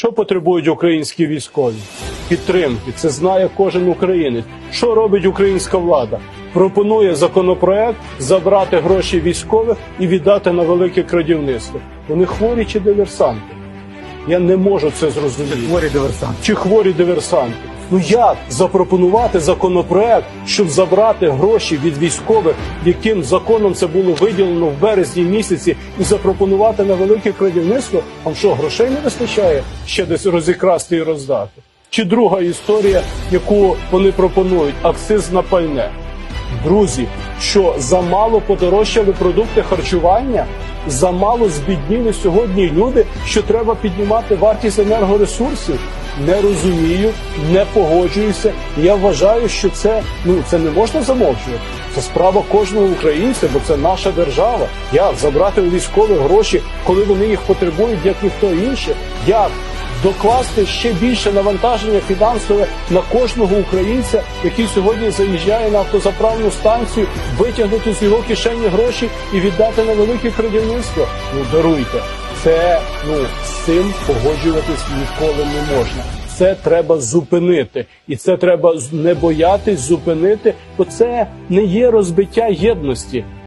Що потребують українські військові? Підтримки. Це знає кожен українець. Що робить українська влада? Пропонує законопроект забрати гроші військових і віддати на велике крадівництво. Вони хворі чи диверсанти? Я не можу це зрозуміти Хворі диверсанти? чи хворі диверсанти. Ну як запропонувати законопроект, щоб забрати гроші від військових, яким законом це було виділено в березні місяці, і запропонувати на велике крадівництво? Вам що грошей не вистачає ще десь розікрасти і роздати? Чи друга історія, яку вони пропонують акциз на пальне? Друзі, що замало подорожчали продукти харчування, замало збідніли сьогодні люди, що треба піднімати вартість енергоресурсів. Не розумію, не погоджуюся. Я вважаю, що це ну це не можна замовчувати. Це справа кожного українця, бо це наша держава. Як забрати у військових гроші, коли вони їх потребують, як ніхто інший? Як докласти ще більше навантаження фінансове на кожного українця, який сьогодні заїжджає на автозаправну станцію, витягнути з його кишені гроші і віддати на велике крадівництво. Ну даруйте, це ну з цим погоджуватись ніколи не можна. Це треба зупинити, і це треба не боятись зупинити, бо це не є розбиття єдності.